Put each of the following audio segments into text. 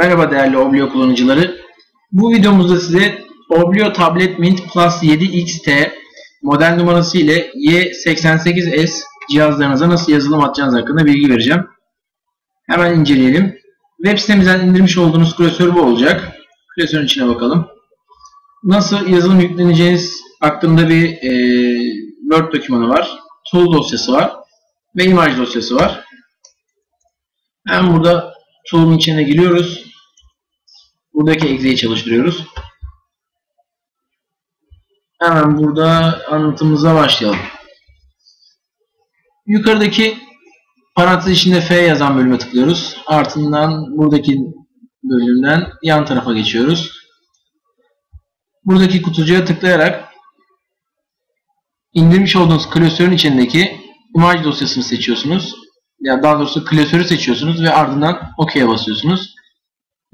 Merhaba değerli Oblio kullanıcıları. Bu videomuzda size Oblio Tablet Mint Plus 7 XT model numarası ile Y88S cihazlarınıza nasıl yazılım atacağınız hakkında bilgi vereceğim. Hemen inceleyelim. Web sitemizden indirmiş olduğunuz klasör bu olacak. Klasörün içine bakalım. Nasıl yazılım yükleneceğiniz hakkında bir e, Word dokümanı var. Tool dosyası var. Ve imaj dosyası var. Hem burada tool'un içine giriyoruz. Buradaki egzeyi çalıştırıyoruz. Hemen burada anlatımıza başlayalım. Yukarıdaki parantez içinde F yazan bölüme tıklıyoruz. Ardından buradaki bölümden yan tarafa geçiyoruz. Buradaki kutucuğa tıklayarak indirmiş olduğunuz klasörün içindeki imaj dosyasını seçiyorsunuz. Ya daha doğrusu klasörü seçiyorsunuz ve ardından OK'ye basıyorsunuz.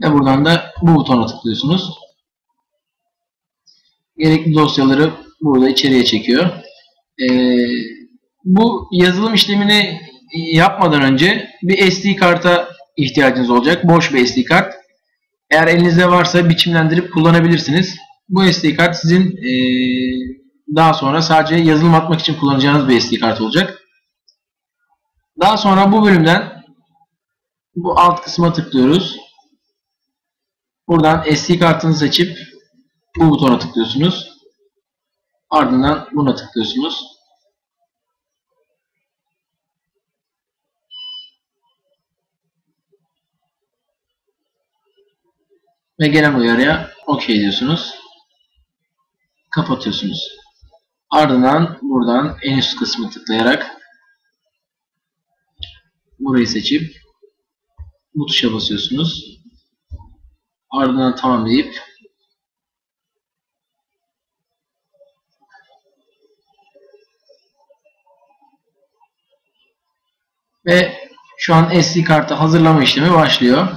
Ve buradan da bu butona tıklıyorsunuz. Gerekli dosyaları burada içeriye çekiyor. Ee, bu yazılım işlemini yapmadan önce bir SD karta ihtiyacınız olacak. Boş bir SD kart. Eğer elinizde varsa biçimlendirip kullanabilirsiniz. Bu SD kart sizin ee, daha sonra sadece yazılım atmak için kullanacağınız bir SD kart olacak. Daha sonra bu bölümden bu alt kısma tıklıyoruz. Buradan SD kartını seçip bu butona tıklıyorsunuz. Ardından buna tıklıyorsunuz. Ve gelen uyarıya OK diyorsunuz. Kapatıyorsunuz. Ardından buradan en üst kısmı tıklayarak burayı seçip bu tuşa basıyorsunuz. Ardından tamam deyip ve şu an SD kartı hazırlama işlemi başlıyor.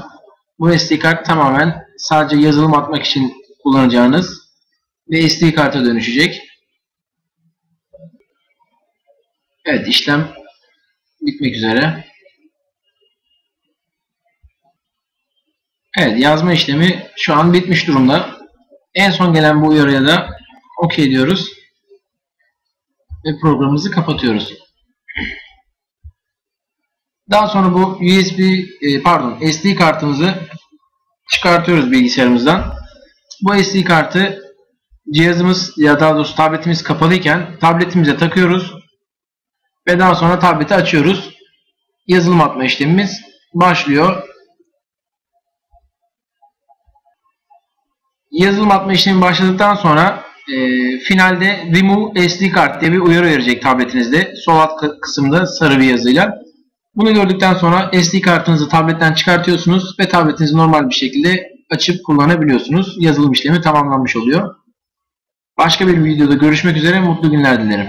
Bu SD kart tamamen sadece yazılım atmak için kullanacağınız ve SD karta dönüşecek. Evet işlem bitmek üzere. Evet yazma işlemi şu an bitmiş durumda. En son gelen bu uyarıya da OK diyoruz. Ve programımızı kapatıyoruz. Daha sonra bu USB e, pardon SD kartımızı çıkartıyoruz bilgisayarımızdan. Bu SD kartı cihazımız ya daha doğrusu tabletimiz kapalıyken tabletimize takıyoruz. Ve daha sonra tableti açıyoruz. Yazılım atma işlemimiz başlıyor. Yazılım atma işlemi başladıktan sonra e, finalde Remove SD Card diye bir uyarı verecek tabletinizde. Sol alt kısımda sarı bir yazıyla. Bunu gördükten sonra SD kartınızı tabletten çıkartıyorsunuz ve tabletinizi normal bir şekilde açıp kullanabiliyorsunuz. Yazılım işlemi tamamlanmış oluyor. Başka bir videoda görüşmek üzere. Mutlu günler dilerim.